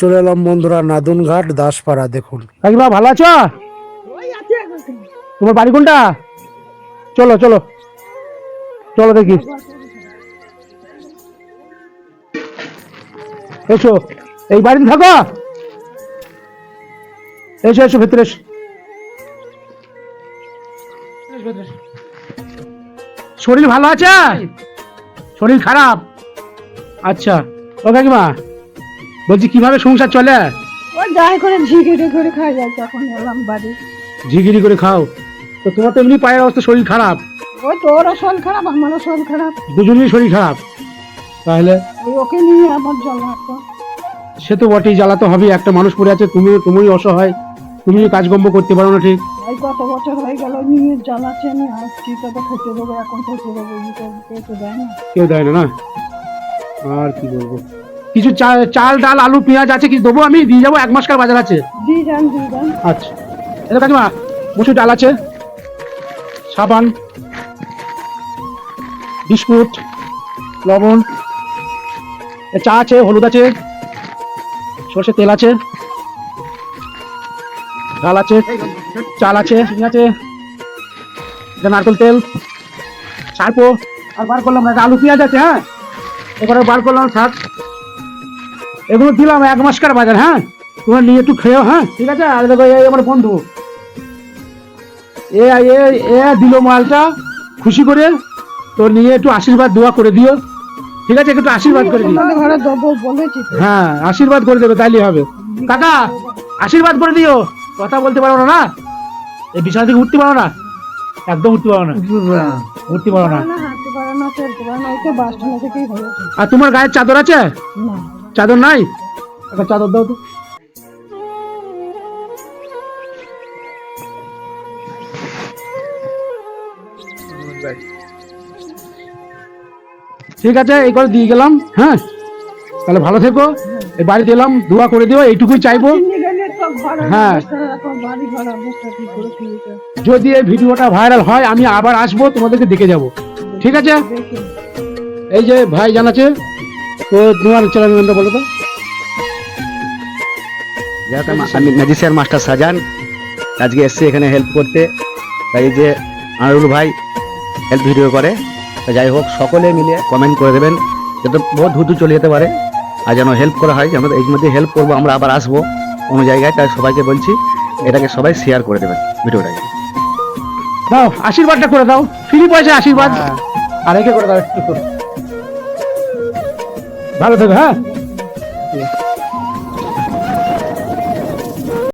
চলে এলাম বন্ধুরা নাদুনঘাট, দাসপাড়া, দেখুন। কাকিমা, ভালো আছো? তোমার বাড়ি কোনটা? চলো চলো। চলো দেখি। এসো। এই বাড়িতে থাকো। এসো এসো, ভেতরে এসো। শরীর ভালো আছে? শরীর খারাপ? আচ্ছা। ও কাকিমা বলছি কীভাবে সংসার চলে? ওই যাই করে ঝিগিরে করে খাই যায় তখন এলাম বাড়ি। ঝিগিরি করে খাও। তো তোমার তো এমনি পায়ের অবস্থা শরীর খারাপ। ওই তোরও শরীর খারাপ আমারও শরীর খারাপ। দুজনেরই শরীর খারাপ। তাহলে? ওকে নিয়ে আমার হাঁটো সে তো বটেই জ্বালাতে হবে একটা মানুষ পড়ে আছে তুমি তুমি অসহায়। তুমি কাজকর্ম করতে পারো না ঠিক। এই কত বছর হয়ে গেল নিয়ে জ্বালাচ্ছে আমি আসছি তবে খেতে দেবো এখন খেতে দেবো কেউ তো দেয় না। কেউ দেয় না না? আর কি বলব? কিছু চা- চাল ডাল আলু পেঁয়াজ আছে কি দেবো আমি? দিয়ে যাব এক মাসকার বাজার আছে। আচ্ছা। এটা কাকিমা মুসুর ডাল আছে সাবান বিস্কুট লবণ চা আছে হলুদ আছে সর্ষে তেল আছে ডাল আছে চাল আছে চিনি আছে নারকেল তেল সারপো আর বার করলাম না আলু পেঁয়াজ আছে হ্যাঁ? এবারে বার করলাম শাক এগুলো দিলাম এক মাসকার বাজার হ্যাঁ? তোমরা নিয়ে একটু খেয়েও হ্যাঁ? ঠিক আছে? আর দেখো এই আমার বন্ধু। এ এ এ দিল মালটা খুশি করে তো নিয়ে একটু আশীর্বাদ দোয়া করে দিও। ঠিক আছে? একটু আশীর্বাদ করে দিও। হ্যাঁ আশীর্বাদ করে দেবে তাইলে হবে। কাকা আশীর্বাদ করে দিও। কথা বলতে পারো না না? এই বিছানা থেকে উঠতে পারো না? একদম উঠতে পারো না। উঠতে পারো না। আর তোমার গায়ের চাদর আছে? না। চাদর নাই? একটা চাদর দাও তো। ঠিক আছে, এই করে দিয়ে গেলাম হ্যাঁ? তাহলে ভালো থেকো, এই বাড়িতে এলাম, দোয়া করে দিও, এইটুকুই চাইব। হ্যাঁ। যদি এই ভিডিওটা ভাইরাল হয়, আমি আবার আসব, তোমাদেরকে দেখে যাব। ঠিক আছে? এই যে ভাই জানাচ্ছে তো তোমার চ্যানেলটা বলো তো? আমি- ম্যাজিশিয়ান মাস্টার সাজান। আজকে এসছি এখানে হেল্প করতে। তাই যে আনারুল ভাই হেল্প ভিডিও করে। যাই হোক সকলে মিলে কমেন্ট করে দেবেন। যাতে বহুত দ্রুত চলে যেতে পারে। আর যেন হেল্প করা হয় যে আমরা এই মধ্যে হেল্প করব আমরা আবার আসব কোনো জায়গায়। তাই সবাইকে বলছি এটাকে সবাই শেয়ার করে দেবেন ভিডিওটাকে দাও আশীর্বাদটা করে দাও। ফ্রি পয়সা আশীর্বাদ। আর একে করে দাও একটু। ভালো থাকো হ্যাঁ?